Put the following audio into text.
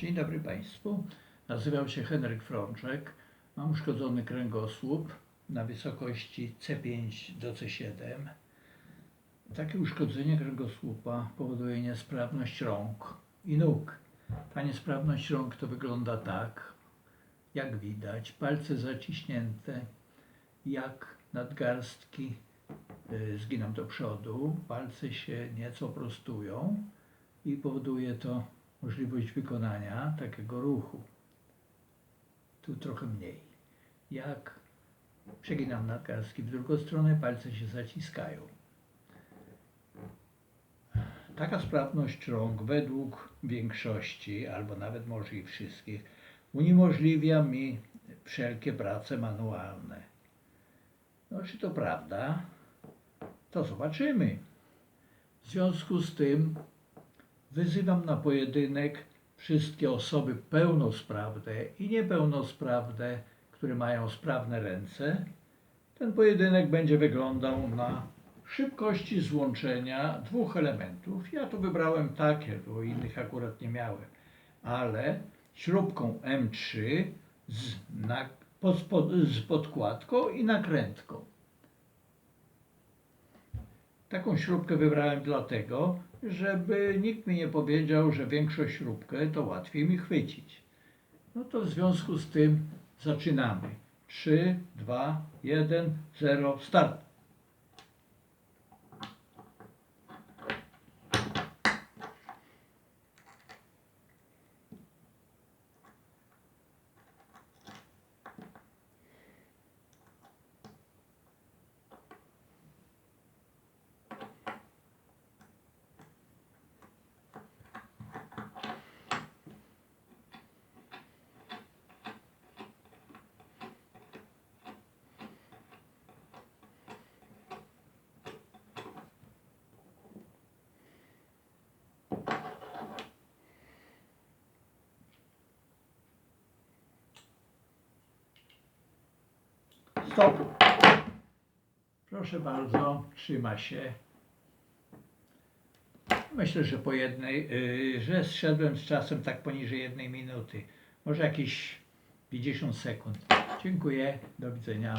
Dzień dobry Państwu. Nazywam się Henryk Frączek. Mam uszkodzony kręgosłup na wysokości C5 do C7. Takie uszkodzenie kręgosłupa powoduje niesprawność rąk i nóg. Ta niesprawność rąk to wygląda tak, jak widać, palce zaciśnięte, jak nadgarstki y, zginą do przodu, palce się nieco prostują i powoduje to możliwość wykonania takiego ruchu. Tu trochę mniej. Jak przeginam nadgarstki w drugą stronę, palce się zaciskają. Taka sprawność rąk według większości, albo nawet może i wszystkich, uniemożliwia mi wszelkie prace manualne. No, czy to prawda? To zobaczymy. W związku z tym wyzywam na pojedynek wszystkie osoby pełnosprawne i niepełnosprawne, które mają sprawne ręce. Ten pojedynek będzie wyglądał na szybkości złączenia dwóch elementów. Ja tu wybrałem takie, bo innych akurat nie miałem, ale śrubką M3 z, na, pod, pod, z podkładką i nakrętką. Taką śrubkę wybrałem dlatego, żeby nikt mi nie powiedział, że większą śrubkę to łatwiej mi chwycić. No to w związku z tym zaczynamy. 3, 2, 1, 0, start. Stop. Proszę bardzo, trzyma się. Myślę, że po jednej, yy, że zszedłem z czasem tak poniżej jednej minuty. Może jakieś 50 sekund. Dziękuję, do widzenia.